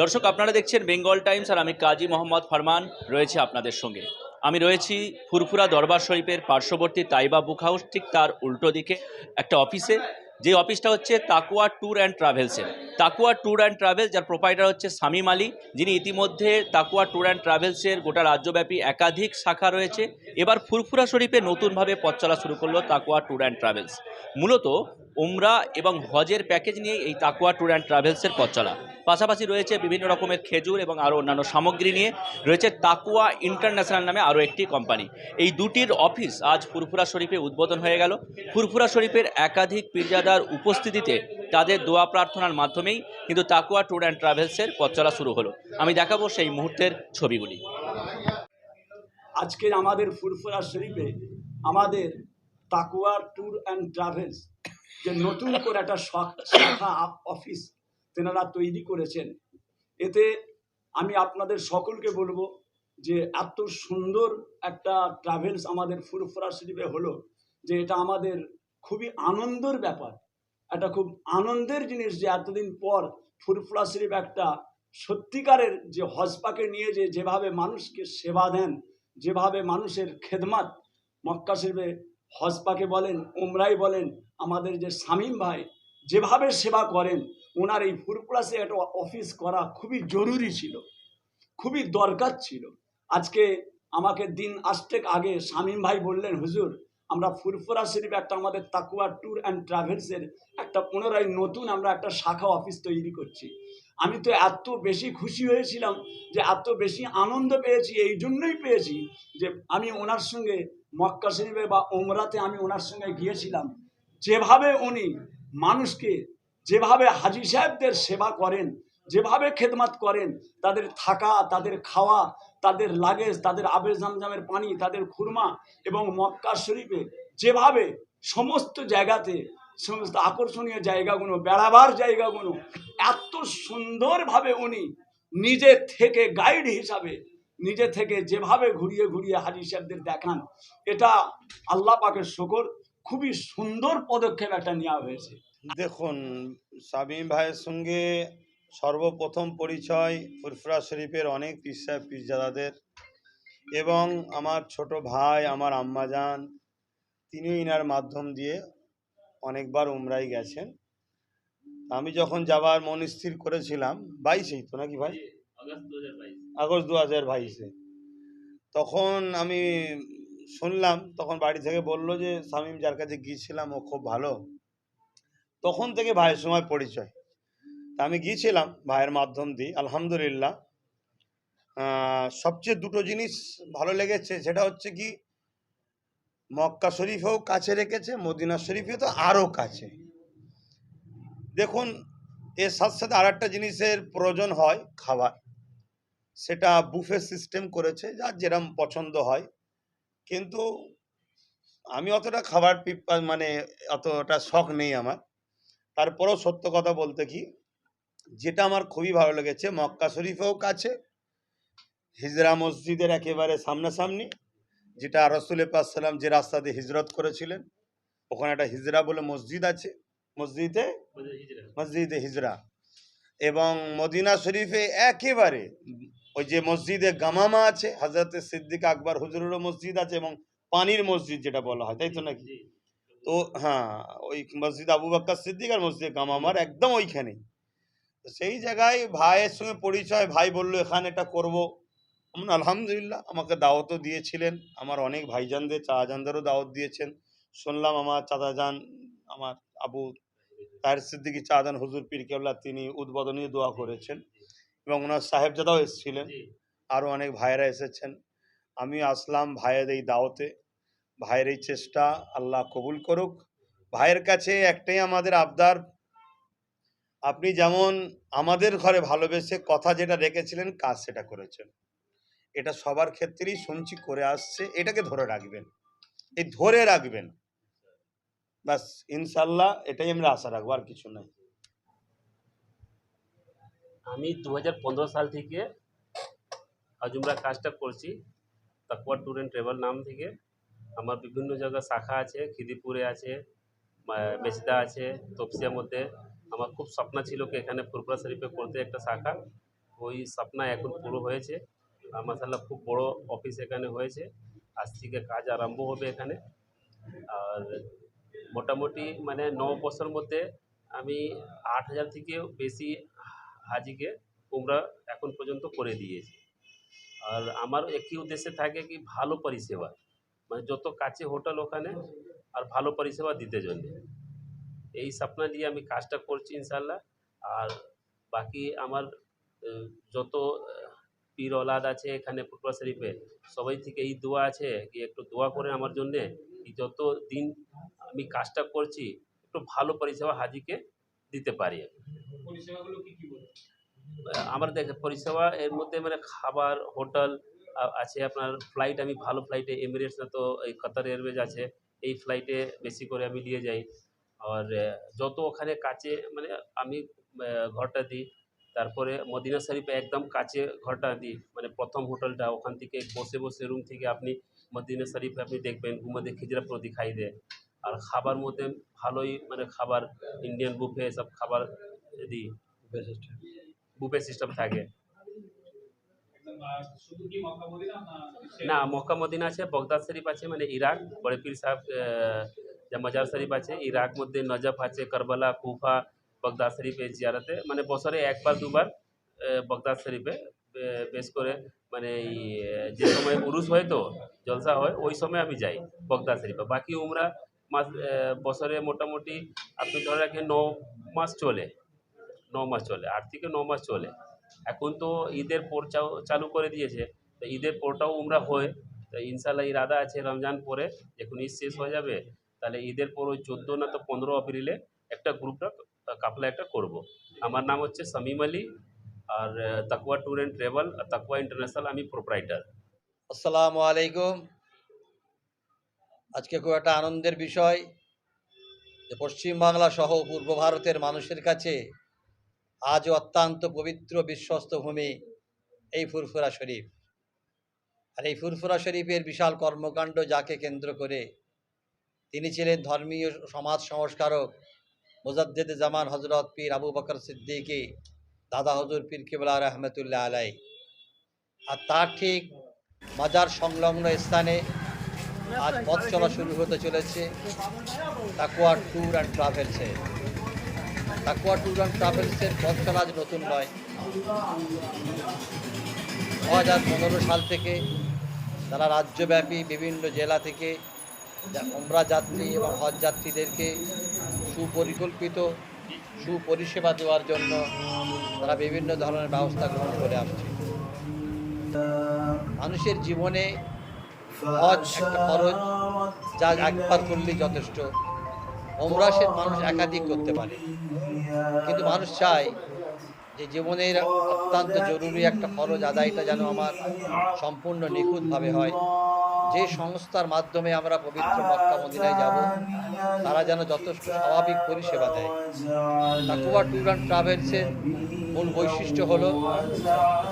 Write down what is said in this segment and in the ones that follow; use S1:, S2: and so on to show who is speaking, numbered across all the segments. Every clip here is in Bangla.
S1: দর্শক, আপনারা দেখছেন বেঙ্গল টাইমস আর আমি কাজী মোহাম্মদ ফরমান রয়েছে আপনাদের সঙ্গে। আমি রয়েছি ফুরফুরা দরবার শরীফের পার্শ্ববর্তী তাইবা বুক হাউস, ঠিক তার উল্টো দিকে একটা অফিসে। যে অফিসটা হচ্ছে তাকুয়া ট্যুর অ্যান্ড ট্রাভেলসের তাকুয়া ট্যুর অ্যান্ড ট্রাভেলস, যার প্রোপাইটার হচ্ছে সামিম আলী, যিনি ইতিমধ্যে তাকুয়া ট্যুর অ্যান্ড ট্রাভেলসের গোটা রাজ্যব্যাপী একাধিক শাখা রয়েছে। এবার ফুরফুরা শরীফে নতুনভাবে পথ চলা শুরু করল তাকুয়া ট্যুর অ্যান্ড ট্রাভেলস। মূলত উমরা এবং হজের প্যাকেজ নিয়ে এই তাকুয়া ট্যুর অ্যান্ড ট্রাভেলসের পথ চলা। পাশাপাশি রয়েছে বিভিন্ন রকমের খেজুর এবং আরও অন্যান্য সামগ্রী নিয়ে। রয়েছে তাকুয়া ইন্টারন্যাশনাল নামে আরও একটি কোম্পানি। এই দুটির অফিস আজ ফুরফুরা শরীফে উদ্বোধন হয়ে গেল। ফুরফুরা শরীফের একাধিক পীরজাদার উপস্থিতিতে তাদের দোয়া প্রার্থনার মাধ্যমেই কিন্তু তাকুয়া ট্যুর অ্যান্ড ট্রাভেলসের পথ চলা শুরু হলো। আমি দেখাবো সেই মুহূর্তের ছবিগুলি।
S2: আজকে আমাদের ফুরফুরা শরীফে আমাদের তাকুয়া ট্যুর অ্যান্ড ট্রাভেলস যে নতুন করে একটা শাখা, অফিস তেনারা তৈরি করেছেন। এতে আমি আপনাদের সকলকে বলব যে এত সুন্দর একটা ট্রাভেলস আমাদের ফুরফুরা শরীফে হলো যে এটা আমাদের খুবই আনন্দের ব্যাপার। একটা খুব আনন্দের জিনিস যে এতদিন পর ফুরফুরা শরীফ একটা সত্যিকারের যে হজপাকে নিয়ে যে যেভাবে মানুষকে সেবা দেন, যেভাবে মানুষের খেদমাত মক্কা শরীফে হজপাকে বলেন, উমরাই বলেন, আমাদের যে শামীম ভাই যেভাবে সেবা করেন, ওনার এই ফুরপুরাসে একটা অফিস করা খুবই জরুরি ছিল, খুবই দরকার ছিল। আজকে আমাকে দিন আসতেক আগে শামীম ভাই বললেন, হুজুর, আমরা ফুরফুরা শরীফ একটা আমাদের তাকুয়া ট্যুর অ্যান্ড ট্রাভেলসের একটা পুনরায় নতুন আমরা একটা শাখা অফিস তৈরি করছি। আমি তো এত বেশি খুশি হয়েছিলাম যে, এত বেশি আনন্দ পেয়েছি, এই জন্যই পেয়েছি যে, আমি ওনার সঙ্গে মক্কা শরীফে বা ওমরাতে আমি ওনার সঙ্গে গিয়েছিলাম। যেভাবে উনি মানুষকে যেভাবে হাজি সাহেবদের সেবা করেন, যেভাবে খেদমাত করেন, তাদের থাকা, তাদের খাওয়া, তাদের লাগেজ, তাদের আবে জামজামের পানি, তাদের খুরমা এবং মক্কা শরীফে যেভাবে সমস্ত জায়গাতে, সমস্ত আকর্ষণীয় জায়গাগুলো, বেড়াবার জায়গাগুলো এত সুন্দরভাবে উনি নিজে থেকে গাইড হিসাবে, নিজে থেকে যেভাবে ঘুরিয়ে ঘুরিয়ে হাজি সাহেবদের দেখান, এটা আল্লাহ পাকের শকর। খুবই সুন্দর পদক্ষেপ একটা নেওয়া হয়েছে।
S3: দেখুন শামীম ভাইয়ের সঙ্গে সর্বপ্রথম পরিচয় ফুরফুরা শরীফের অনেক পীর সাহেব পীরজাদাদের এবং আমার ছোট ভাই আমার আম্মাজান তিনিও ইনার মাধ্যম দিয়ে অনেকবার উমরাই গেছেন। আমি যখন যাবার মন স্থির করেছিলাম বাইশেই তো নাকি ভাই? আগস্ট দু হাজার বাইশে। তখন আমি শুনলাম, তখন বাড়ি থেকে বলল যে, শামীম যার কাছে গিয়েছিলাম, ও খুব ভালো। তখন থেকে ভাইয়ের সময় পরিচয়। তা আমি গিয়েছিলাম ভাইয়ের মাধ্যম দিয়ে, আলহামদুলিল্লাহ। সবচেয়ে দুটো জিনিস ভালো লেগেছে, সেটা হচ্ছে কি, মক্কা শরীফেও কাছে রেখেছে, মদিনা শরীফে তো আরও কাছে। দেখুন, এর সাথে সাথে আর একটা জিনিসের প্রয়োজন হয়, খাবার। সেটা বুফে সিস্টেম করেছে, যার যেরম পছন্দ হয়। কিন্তু আমি অতটা খাবার পিপা- মানে অতটা শখ নেই আমার। তারপরেও সত্য কথা বলতে কি যেটা আমার খুবই ভালো লেগেছে মক্কা শরীফেও কাছে হিজরা মসজিদের একেবারে সামনাসামনি যেটা রসুল সাল্লাম যে রাস্তা দিয়ে হিজরত করেছিলেন ওখানে একটা হিজরা বলে মসজিদ আছে মসজিদে? মসজিদে হিজরা। এবং মদিনা শরীফে একেবারে ওই যে মসজিদে গামামা আছে হজরত সিদ্দিক আকবর হুজুরেরও মসজিদ আছে এবং পানির মসজিদ যেটা বলা হয় তাই তো নাকি? তো হ্যাঁ ওই মসজিদ আবু বাক্কার সিদ্দিক আর মসজিদ গামামার একদম ওইখানে। সেই জায়গায় ভাইয়ের সঙ্গে পরিচয় ভাই বলল এখানে এটা করব। আলহামদুলিল্লাহ আমাকে দাওয়াতও দিয়েছিলেন আমার অনেক ভাইজানদের চাচাজানদেরও দাওয়াত দিয়েছেন। শুনলাম আমার চাচাজান আমার আবু তাহের সিদ্দিকি চাচাজান হুজুর পীর কেবলা তিনি উদ্বোধনী দোয়া করেছেন। এবং ওনার সাহেবজাদাও এসেছিলেন। আরও অনেক ভাইয়েরা এসেছেন। আমি আসলাম ভাইয়ের এই দাওতে ভাইয়ের এই চেষ্টা আল্লাহ কবুল করুক। ভাইয়ের কাছে একটাই আমাদের আবদার আপনি যেমন আমাদের ঘরে ভালোবেসে কথা যেটা রেখেছিলেন কাজ সেটা করেছেন। এটা সবার ক্ষেত্রেই শুনছি করে আসছে। এটাকে ধরে রাখবেন। এই ধরে রাখবেন। ব্যাস ইনশাল্লাহ এটাই আমরা আশা রাখব আর কিছু নাই।
S4: আমি দু হাজার পনেরো সাল থেকে আজুমরা কাজটা করছি তাকুয়া ট্যুর অ্যান্ড ট্রাভেল নাম থেকে। আমার বিভিন্ন জায়গায় শাখা আছে খিদিপুরে আছে, মা- মেচদা আছে, তপসিয়ার মধ্যে। আমার খুব স্বপ্ন ছিল কি এখানে ফুরফুরা শরীফে করতে একটা শাখা। ওই স্বপ্ন এখন পুরো হয়েছে। মাসাল্লাহ খুব বড় অফিস এখানে হয়েছে। আজ থেকে কাজ আরম্ভ হবে এখানে। আর মোটামুটি মানে ন বছর মধ্যে আমি আট হাজার থেকেও বেশি হাজিকে উমরা এখন পর্যন্ত করে দিয়েছি। আর আমার একই উদ্দেশ্যে থাকে কি, ভালো পরিষেবা। মানে যত কাছে হোটেল ওখানে, আর ভালো পরিষেবা দিতে জন্য। এই স্বপ্ন নিয়ে আমি কাজটা করছি ইনশাল্লাহ আর বাকি আমার যত পীর ওলাদ আছে এখানে ফুটবল শরীফে, সবাই থেকে এই দোয়া আছে কি, একটু দোয়া করে আমার জন্যে যত দিন আমি কাজটা করছি, একটু ভালো পরিষেবা হাজিকে দিতে পারি আমার দেখে পরিষেবা এর মধ্যে মানে খাবার হোটেল আছে আপনার ফ্লাইট আমি ভালো ফ্লাইটে এমিরেটস না তো এই কাতার এয়ারওয়েজ আছে এই ফ্লাইটে বেশি করে আমি নিয়ে যাই। আর যত ওখানে কাছে মানে আমি ঘরটা দিই তারপরে মদিনা শরীফে একদম কাছে ঘরটা দিই। মানে প্রথম হোটেলটা ওখান থেকে বসে বসে রুম থেকে আপনি মদিনা শরীফে আপনি দেখবেন ঘুমাতে খিজরাপুর দিখাই দেয়। আর খাবার মধ্যে ভালোই মানে খাবার ইন্ডিয়ান বুফে সব খাবার দিই বুফে সিস্টেম থাকে। না মক্কা মদিনা আছে বগদাদ শরীফ আছে মানে ইরাক বড়ে পীর সাহেব যা মাজার শরীফ আছে ইরাক মধ্যে নজফ আছে কারবালা কুফা বগদাদ শরীফে জিয়ারতে মানে বছরে একবার দুবার বগদাদ শরীফে বেশ করে মানে এই যে সময় উরুস হয় তো, জলসা হয়, ওই সময় আমি যাই বগদাদ শরীফে। বাকি উমরা মাস বছরে মোটামুটি আপনি ধরে রাখেন ন মাস চলে, ন মাস চলে, আট থেকে ন মাস চলে। এখন তো ঈদের পর চালু করে দিয়েছে, তো ঈদের পরটাও উমরা হয়। তো ইনশাল্লাহ ইরাদা আছে রমজান পরে, যখন ঈদ শেষ হয়ে যাবে, তাহলে ঈদের পর ওই চোদ্দ না তো পনেরো এপ্রিলে একটা গ্রুপটা কাপলা একটা করব। আমার নাম হচ্ছে শামিম আলী আর তাকুয়া ট্যুর অ্যান্ড ট্রাভেল, আর তাকুয়া ইন্টারন্যাশনাল আমি প্রোপ্রাইটার।
S5: আসসালামু আলাইকুম। আজকে খুব একটা আনন্দের বিষয় যে পশ্চিমবাংলা সহ পূর্ব ভারতের মানুষের কাছে আজও অত্যন্ত পবিত্র বিশ্বস্ত ভূমি এই ফুরফুরা শরীফ। আর এই ফুরফুরা শরীফের বিশাল কর্মকাণ্ড যাকে কেন্দ্র করে তিনি ছিলেন ধর্মীয় সমাজ সংস্কারক মোজাদ্দেদ জামান হজরত পীর আবু বকর সিদ্দিকী দাদা হজুর পীর কেবলা রহমতুল্লাহ আলাই আর তার ঠিক মাজার সংলগ্ন স্থানে আজ পথ চলা শুরু হতে চলেছে তাকুয়া ট্যুর অ্যান্ড ট্রাভেলসে। তাকুয়া ট্যুর অ্যান্ড ট্রাভেলসের পথ চলা আজ নতুন নয়। দু হাজার পনেরো সাল থেকে তারা রাজ্যব্যাপী বিভিন্ন জেলা থেকে যা- যাত্রী এবং হজ যাত্রীদেরকে সুপরিকল্পিত সুপরিষেবা দেওয়ার জন্য তারা বিভিন্ন ধরনের ব্যবস্থা গ্রহণ করে আসছে। মানুষের জীবনে হজ একটা খরচ যা একবার করলেই যথেষ্ট। ওমরা সে মানুষ একাধিক করতে পারে। কিন্তু মানুষ চায় যে জীবনের অত্যন্ত জরুরি একটা খরচ আদায়টা যেন আমার সম্পূর্ণ নিখুঁতভাবে হয়। যে সংস্থার মাধ্যমে আমরা পবিত্র মক্কা মদিনায় যাব, তারা যেন যথেষ্ট স্বাভাবিক পরিষেবা দেয়। তাকুয়া ট্যুর অ্যান্ড ট্রাভেলসের মূল বৈশিষ্ট্য হলো,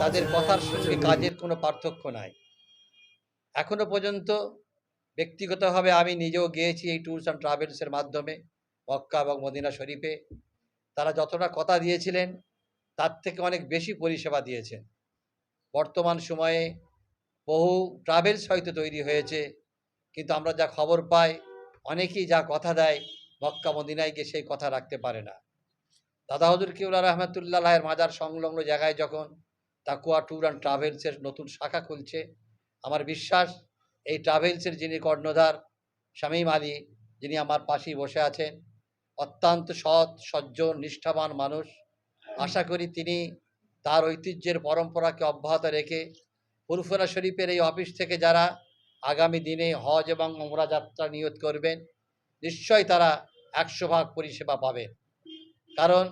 S5: তাদের কথার সঙ্গে কাজের কোনো পার্থক্য নাই। এখনও পর্যন্ত ব্যক্তিগতভাবে আমি নিজেও গিয়েছি এই ট্যুরস অ্যান্ড ট্রাভেলসের মাধ্যমে মক্কা এবং মদিনা শরীফে। তারা যতটা কথা দিয়েছিলেন, তার থেকে অনেক বেশি পরিষেবা দিয়েছেন। বর্তমান সময়ে বহু ট্রাভেলস হয়তো তৈরি হয়েছে, কিন্তু আমরা যা খবর পাই, অনেকেই যা কথা দেয়, মক্কা মদিনায় গিয়ে সেই কথা রাখতে পারে না। দাদা হজুর কিউলা রহমতুল্লাহের মাজার সংলগ্ন জায়গায় যখন তাকুয়া ট্যুর অ্যান্ড ট্রাভেলসের নতুন শাখা খুলছে, আমার বিশ্বাস এই ট্রাভেলসের যিনি কর্ণধার শামীম আলী, যিনি আমার পাশেই বসে আছেন, অত্যন্ত সৎ সজ্জন নিষ্ঠাবান মানুষ, আশা করি তিনি তার ঐতিহ্যের পরম্পরাকে অব্যাহত রেখে ফুরফুরা শরীফের এই অফিস থেকে যারা আগামী দিনে হজ এবং ওমরা যাত্রা নিয়ত করবেন, নিশ্চয়ই তারা একশো ভাগ পরিষেবা পাবেন। কারণ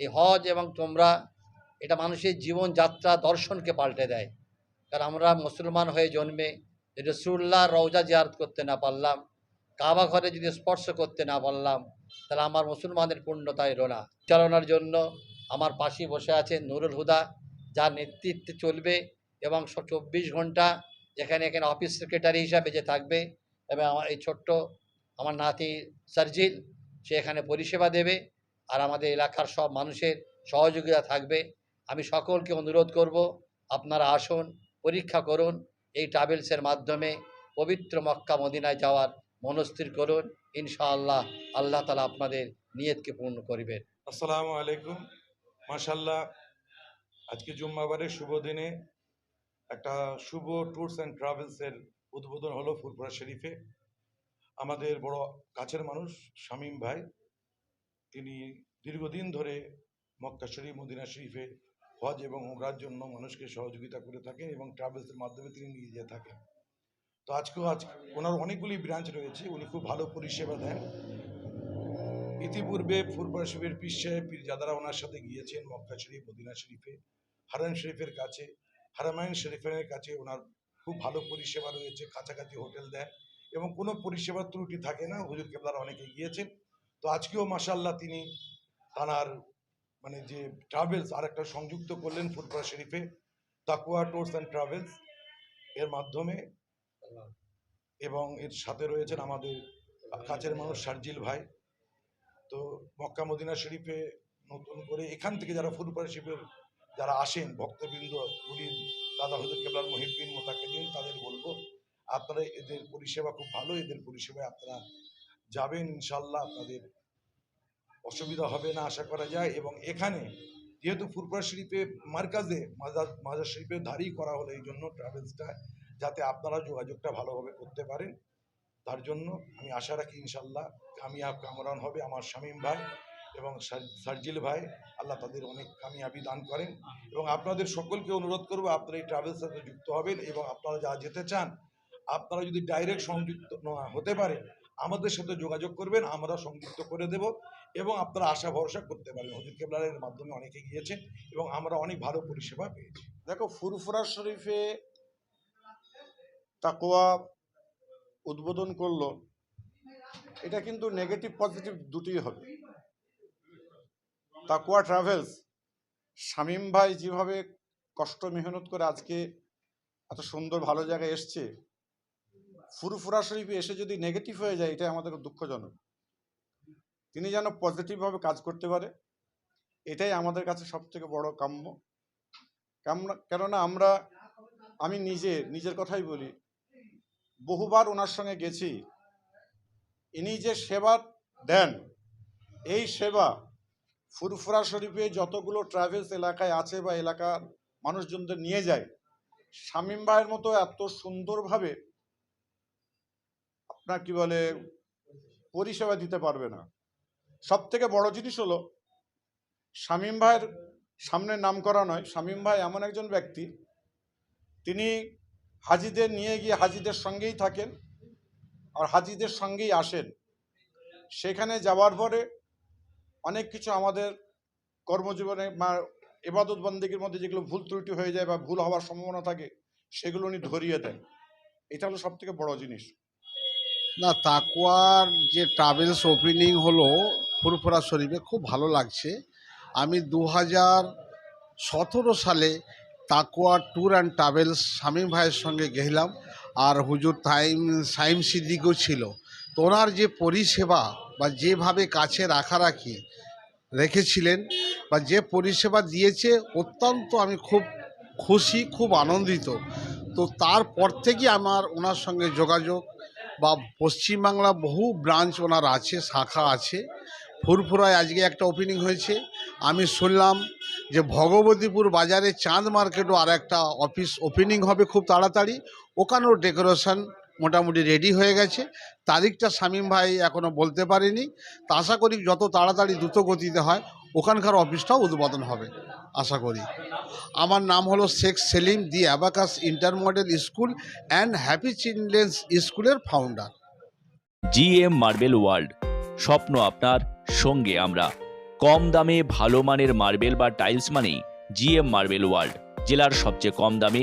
S5: এই হজ এবং তোমরা এটা মানুষের জীবনযাত্রা দর্শনকে পাল্টে দেয়। কারণ আমরা মুসলমান হয়ে জন্মে রসুল্লাহ রওজা জিয়ারত করতে না পারলাম, কাবা ঘরে যদি স্পর্শ করতে না পারলাম, তাহলে আমার মুসলমানের পূর্ণতায় রোনা। চালানোর জন্য আমার পাশে বসে আছেন নুরুল হুদা, যার নেতৃত্বে চলবে এবং চব্বিশ ঘণ্টা যেখানে এখানে অফিস সেক্রেটারি হিসাবে যে থাকবে এবং আমার এই ছোট্ট আমার নাতি সার্জিল, সে এখানে পরিষেবা দেবে আর আমাদের এলাকার সব মানুষের সহযোগিতা থাকবে। আমি সকলকে অনুরোধ করব, আপনারা আসুন, পরীক্ষা করুন, এই ট্রাভেলসের মাধ্যমে পবিত্র মক্কা মদিনায় যাওয়ার মনস্থির করুন। ইনশাআল্লাহ আল্লাহ তালা আপনাদের নিয়তকে পূর্ণ করবেন।
S6: আসসালামু আলাইকুম। মাশাল্লাহ আজকে জুম্মাবারের শুভ দিনে একটা শুভ ট্যুরস অ্যান্ড ট্রাভেলসের উদ্বোধন হলো ফুরপুরা শরীফে। আমাদের বড় কাছের মানুষ শামীম ভাই, তিনি দীর্ঘদিন ধরে মক্কা শরীফ, মদিনা শরীফে হজ এবং উমরার জন্য মানুষকে সহযোগিতা করে থাকেন এবং ট্রাভেলসের মাধ্যমে তিনি নিয়ে যেয়ে থাকেন। তো আজকেও আজ ওনার অনেকগুলি ব্রাঞ্চ রয়েছে, উনি খুব ভালো পরিষেবা দেন। ইতিপূর্বে ফুরপুরা শরীফের পীর সাহেব, পীরজাদারা ওনার সাথে গিয়েছেন মক্কা শরীফ, মদিনা শরীফে, হারান শরীফের কাছে। হারামাইন শরীফের কাছে ওনার খুব ভালো পরিষেবা রয়েছে, কাছাকাছি হোটেল দেন এবং কোনো পরিষেবার ত্রুটি থাকে না, হুজুর কেবলার অনেকে গিয়েছেন। তো আজকেও মাসাল্লাহ তিনি তানার মানে যে ট্রাভেলস আর একটা সংযুক্ত করলেন ফুরপুরা শরীফে তাকুয়া ট্যুরস অ্যান্ড ট্রাভেলস এর মাধ্যমে। এবং এর সাথে রয়েছেন আমাদের কাছের মানুষ শারজিল ভাই। তো মক্কা মদিনা শরীফে নতুন করে এখান থেকে যারা ফুরপুরা শরীফের যারা আসেন, ভক্তবৃন্দ মুরিদ দাদা হুজুর কেবলার মহিবিন মোতাকিদিন তাদের বলব, আপনারা এদের পরিষেবা খুব ভালো, এদের পরিষেবায় আপনারা যাবেন ইনশাল্লাহ, আপনাদের অসুবিধা হবে না, আশা করা যায়। এবং এখানে যেহেতু ফুরপুরা শরীফে মার্কাজে, মাজার মাজার শরীফে ধারই করা হলো এই জন্য ট্রাভেলসটা, যাতে আপনারা যোগাযোগটা ভালোভাবে করতে পারেন। তার জন্য আমি আশা রাখি ইনশাল্লাহ কামিয়াব কামরান হবে আমার শামীম ভাই। এবং সার- সার্জিল ভাই আল্লাহ তাদের অনেক কামিয়াবি দান করেন। এবং আপনাদের সকলকে অনুরোধ করব, আপনারা এই ট্রাভেলস সাথে যুক্ত হবেন এবং আপনারা যা যেতে চান, আপনারা যদি ডাইরেক্ট সংযুক্ত হতে পারে আমাদের সাথে যোগাযোগ করবেন, আমরা সংযুক্ত করে দেব এবং আপনারা আশা ভরসা করতে পারেন হজুর কেবলারের মাধ্যমে অনেকে গিয়েছেন এবং আমরা অনেক ভালো পরিষেবা পেয়েছি।
S7: দেখো, ফুরফুরা শরীফে তাকোয়া উদ্বোধন করল, এটা কিন্তু নেগেটিভ পজিটিভ দুটোই হবে। তাকুয়া ট্রাভেলস, শামীম ভাই যেভাবে কষ্ট মেহনত করে আজকে এত সুন্দর ভালো জায়গায় এসছে, ফুরফুরা শরীফে এসে যদি নেগেটিভ হয়ে যায় এটা আমাদের দুঃখজনক। তিনি যেন পজিটিভভাবে কাজ করতে পারে, এটাই আমাদের কাছে সব থেকে বড় কাম্য। কেননা আমরা, আমি নিজে, নিজের কথাই বলি, বহুবার ওনার সঙ্গে গেছি, ইনি যে সেবা দেন, এই সেবা ফুরফুরা শরীফে যতগুলো ট্রাভেলস এলাকায় আছে বা এলাকার মানুষজনদের নিয়ে যায়, শামীম ভাইয়ের মতো এত সুন্দরভাবে আপনার কি বলে, পরিষেবা দিতে পারবে না। সব থেকে বড় জিনিস হলো, শামীম ভাইয়ের সামনে নাম করা নয়, শামীম ভাই এমন একজন ব্যক্তি, তিনি হাজিদের নিয়ে গিয়ে হাজিদের সঙ্গেই থাকেন, আর হাজিদের সঙ্গেই আসেন। সেখানে যাওয়ার পরে অনেক কিছু আমাদের কর্মজীবনে বা এবাদত বন্দিগির মধ্যে যেগুলো ভুল ত্রুটি হয়ে যায় বা ভুল হওয়ার সম্ভাবনা থাকে, সেগুলো উনি ধরিয়ে দেন। এটা হলো সব থেকে বড় জিনিস।
S8: না তাকুয়ার যে ট্রাভেলস ওপেনিং হলো ফুরফুরা শরীফে খুব ভালো লাগছে। আমি দু হাজার সতেরো সালে তাকুয়া ট্যুর অ্যান্ড ট্রাভেলস শামীম ভাইয়ের সঙ্গে গেলাম আর হুজুর তাইম, সাইম সিদ্দিকও ছিল। তো ওনার যে পরিষেবা বা যেভাবে কাছে রাখারাখি রেখেছিলেন বা যে পরিষেবা দিয়েছে, অত্যন্ত আমি খুব খুশি, খুব আনন্দিত। তো তারপর থেকে আমার ওনার সঙ্গে যোগাযোগ বা পশ্চিমবাংলা বহু ব্রাঞ্চ ওনার আছে, শাখা আছে। ফুরফুরায় আজকে একটা ওপেনিং হয়েছে। আমি শুনলাম যে ভগবতীপুর বাজারে চাঁদ মার্কেটও আর একটা অফিস ওপেনিং হবে খুব তাড়াতাড়ি। ওখানেও ডেকোরেশন মোটামুটি রেডি হয়ে গেছে। তারিখটা শামীম ভাই এখনও বলতে পারেনি। তা আশা করি যত তাড়াতাড়ি দ্রুত গতিতে হয়, ওখানকার অফিসটাও উদ্বোধন হবে, আশা করি। আমার নাম হলো Sheikh Selim the abacus inter model school and happy children's স্কুলের founder
S1: G M marble world স্বপ্ন আপনার, সঙ্গে আমরা। কম দামে ভালো মানের মার্বেল বা টাইলস মানেই জিএম মার্বেল ওয়ার্ল্ড জেলার সবচেয়ে কম দামে